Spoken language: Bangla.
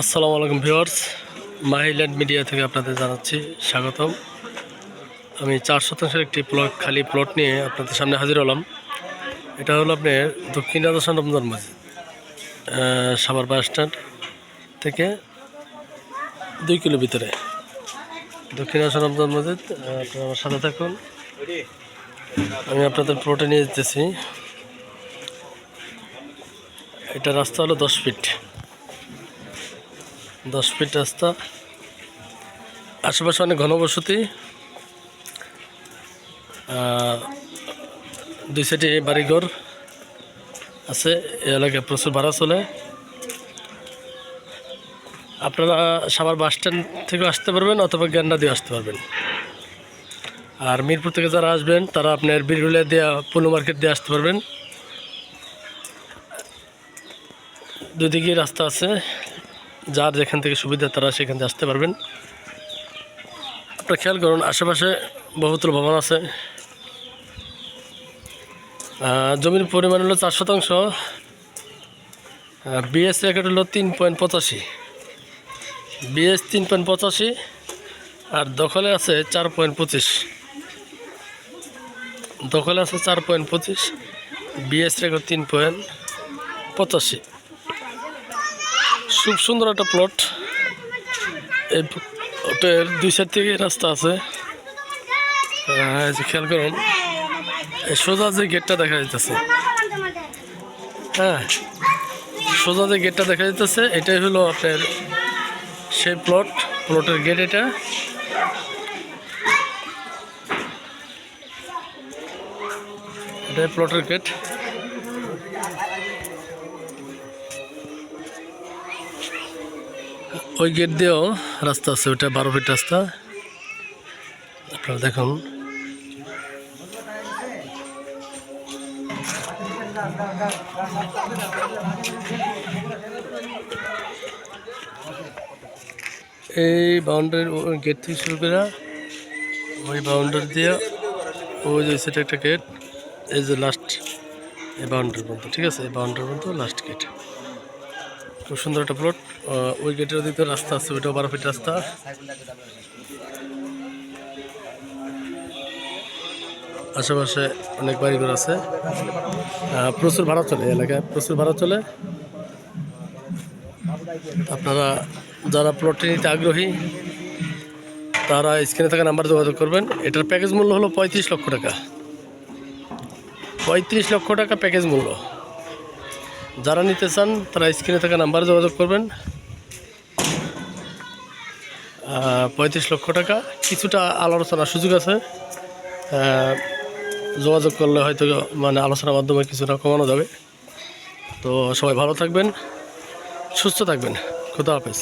আসসালামু আলাইকুম ভিউয়ার্স, মাহিল্যান্ড মিডিয়া থেকে আপনাদের জানাচ্ছি স্বাগতম। আমি চার শতাংশের একটি প্লট খালি প্লট নিয়ে আপনাদের সামনে হাজির হলাম। এটা হলো আপনার দক্ষিণ রাজস্থান রমজান মসজিদ সাভার বাস স্ট্যান্ড থেকে দুই কিলো ভিতরে। দক্ষিণ রাজস্থান রমজান মসজিদ আপনারা আমার সাথে থাকুন। আমি আপনাদের প্লটে নিয়ে যেতেছি। এটা রাস্তা হলো দশ ফিট দশ ফিট রাস্তা। আশেপাশে অনেক ঘনবসতি। দুই সাইডে বাড়িঘর আছে। এই এলাকায় প্রচুর ভাড়া চলে। আপনারা সাভার বাস স্ট্যান্ড থেকে আসতে পারবেন অথবা গ্যান্ডা দিয়ে আসতে পারবেন। আর মিরপুর থেকে যারা আসবেন, তারা আপনার বিরুলিয়া দিয়ে পূর্ণ মার্কেট দিয়ে আসতে পারবেন। দুদিকে রাস্তা আছে। যার যেখান থেকে সুবিধা, তারা সেখান থেকে আসতে পারবেন। আপনারা খেয়াল করুন, আশেপাশে বহুতল ভবন আছে। জমির পরিমাণ হলো চার শতাংশ। বিএস রেকর্ড হলো তিন পয়েন্ট পঁচাশি। বিএস তিন পয়েন্ট পঁচাশি আর দখলে আছে চার পয়েন্ট পঁচিশ। দখলে আছে চার পয়েন্ট পঁচিশ, বিএস রেকর্ড তিন পয়েন্ট পঁচাশি। খুব সুন্দর একটা প্লট এই প্লটের দুই সাইড থেকে রাস্তা আছে। খেয়াল করুন, এই সোজা যে গেটটা দেখা যাইতেছে। হ্যাঁ সোজা যে গেটটা দেখা যাইতেছে, এটাই হলো আপনার সেই প্লট প্লটের গেট এটা। এটাই প্লটের গেট ওই গেট দিয়েও রাস্তা আছে ওটা বারো ফিট রাস্তা। আপনারা দেখুন। এই বাউন্ডারির গেট থেকে শুরু করে ওই বাউন্ডারি দিয়ে, ওই যে, সেটা একটা গেট এই যে লাস্ট এই বাউন্ডারি পর্যন্ত, ঠিক আছে? এই বাউন্ডারি পর্যন্ত লাস্ট গেট খুব সুন্দর একটা প্লট ওই গেটের ওদিকে রাস্তা আছে ওইটাও বারো ফিট রাস্তা। আশেপাশে অনেক বাড়িঘর আছে। প্রচুর ভাড়া চলে এলাকায়, প্রচুর ভাড়া চলে। আপনারা যারা প্লটটি নিতে আগ্রহী, তারা স্ক্রিনে থাকা নাম্বার যোগাযোগ করবেন। এটার প্যাকেজ মূল্য হলো পঁয়ত্রিশ লক্ষ টাকা। পঁয়ত্রিশ লক্ষ টাকা প্যাকেজ মূল্য। যারা নিতে চান, তারা স্ক্রিনে থাকা নাম্বারে যোগাযোগ করবেন। পঁয়ত্রিশ লক্ষ টাকা। কিছুটা আলোচনার সুযোগ আছে। যোগাযোগ করলে হয়তো মানে আলোচনার মাধ্যমে কিছুটা কমানো যাবে। তো সবাই ভালো থাকবেন, সুস্থ থাকবেন। খুদা হাফেজ।